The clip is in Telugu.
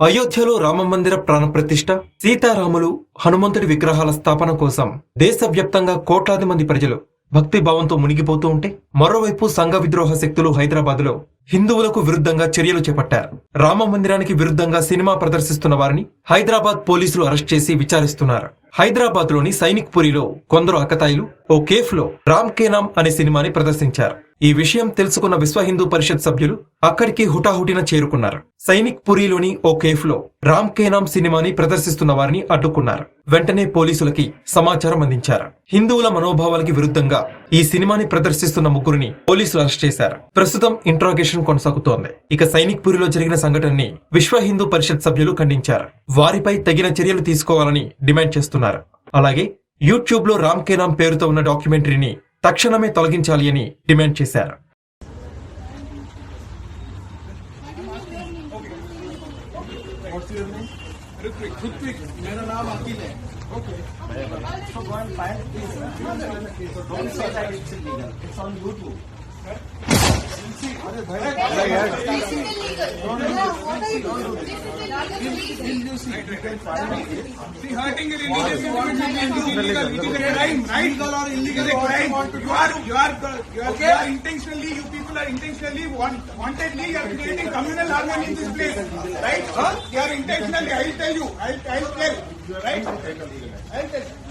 అయోధ్యలో రామమందిర ప్రాణప్రతిష్ఠ సీతారాములు హనుమంతుడి విగ్రహాల స్థాపన కోసం దేశవ్యాప్తంగా కోట్లాది మంది ప్రజలు భక్తి భావంతో మునిగిపోతూ ఉంటే మరోవైపు సంఘ విద్రోహ శక్తులు హైదరాబాద్లో హిందువులకు విరుద్ధంగా చర్యలు చేపట్టారు. రామ మందిరానికి విరుద్ధంగా సినిమా ప్రదర్శిస్తున్న వారిని హైదరాబాద్ పోలీసులు అరెస్ట్ చేసి విచారిస్తున్నారు. హైదరాబాద్లోని సైనిక్ పురిలో కొందరు అకతాయిలు ఓ కేఫ్లో రామ్ కేనామ్ అనే సినిమాని ప్రదర్శించారు. ఈ విషయం తెలుసుకున్న విశ్వ హిందూ పరిషత్ సభ్యులు అక్కడికి హుటాహుటిన చేరుకున్నారు. సైనిక్ పురిలోని ఓ కేఫ్లో రామ్ కేనామ్ సినిమాని ప్రదర్శిస్తున్న వారిని అడ్డుకున్నారు. వెంటనే పోలీసులకి సమాచారం అందించారు. హిందువుల మనోభావాలకి విరుద్ధంగా ఈ సినిమాని ప్రదర్శిస్తున్న ముగ్గురిని పోలీసులు అరెస్ట్ చేశారు. ప్రస్తుతం ఇంట్రాగేషన్ కొనసాగుతోంది. ఇక సైనిక్ పురిలో జరిగిన సంఘటనని విశ్వ హిందూ పరిషత్ సభ్యులు ఖండించారు. వారిపై తగిన చర్యలు తీసుకోవాలని డిమాండ్ చేస్తున్నారు. అలాగే యూట్యూబ్లో రామ్ కేనామ్ పేరుతో ఉన్న డాక్యుమెంటరీని తక్షణమే తొలగించాలి అని డిమాండ్ చేశారు. ऋत्विक मेरा नाम अखिल है okay so go and find please don't say that it's illegal it's on youtube अरे Will, I will tell. Right? I will tell.